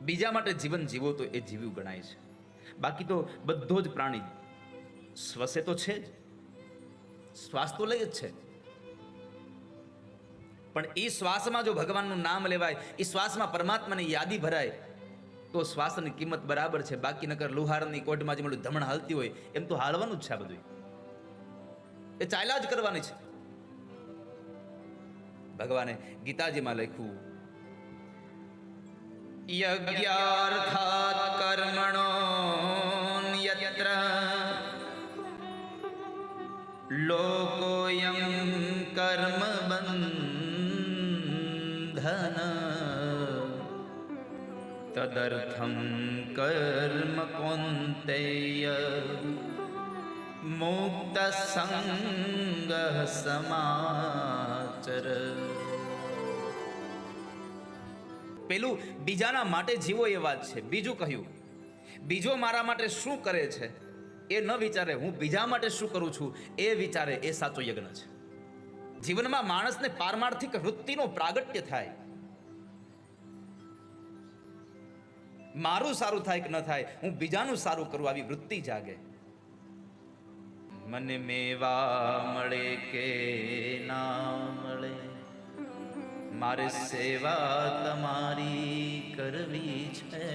બીજા માટે જીવન જીવો તો એ જીવ્યું ગણાય છે. બાકી તો બધો જ પ્રાણી શ્વસે તો છે જ. શ્વાસ તો લઈ જ છે. પણ એ શ્વાસમાં જો ભગવાનનું નામ લેવાય, એ શ્વાસમાં પરમાત્માની યાદી ભરાય, તો શ્વાસની કિંમત બરાબર છે. બાકી નકર લુહારની કોટમાં જે મળ્યું ધમણ હાલતી હોય, એમ તો હાલવાનું જ છે આ બધું એ ચાલ્યા જ કરવાની છે. ભગવાને ગીતાજીમાં લખ્યું यज्ञार्थात् कर्मणोऽन्यत्र लोकोऽयं कर्मबन्धन तदर्थं कर्म कौन्तेय मुक्तसङ्गः समा પેલું બીજાના માટે જીવો એ વાત છે. બીજું કહ્યું, બીજો મારા માટે શું કરે છે? એ ન વિચારે, હું બીજા માટે શું કરું છું? એ વિચારે, એ સાચો યજ્ઞ છે. જીવનમાં માણસને પારમાર્થિક વૃત્તિનો પ્રાગટ્ય થાય. મારું સારું થાય કે ન થાય, હું બીજાનું સારું કરું આવી વૃત્તિ જાગે. મને મેવા મળે કે ના મળે? મારે સેવા તમારી કરવી છે.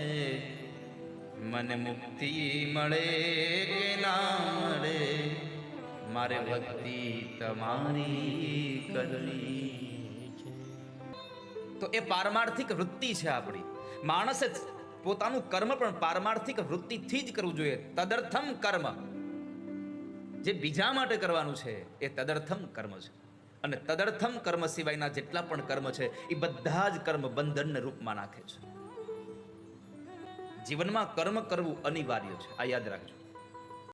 મને મુક્તિ મળે કે ના મળે, મારે ભક્તિ તમારી કરવી છે. તો એ પારમાર્થિક વૃત્તિ છે આપણી. માણસે પોતાનું કર્મ પણ પારમાર્થિક વૃત્તિથી જ કરવું જોઈએ. તદર્થમ કર્મ. જે બીજા માટે કરવાનું છે, એ તદર્થમ કર્મ છે. અને તદર્થમ કર્મ સિવાયના જેટલા પણ કર્મ છે, એ બધા જ કર્મ બંધનને રૂપમાં નાખે છે. જીવનમાં કર્મ કરવું અનિવાર્ય છે. આ યાદ રાખજો.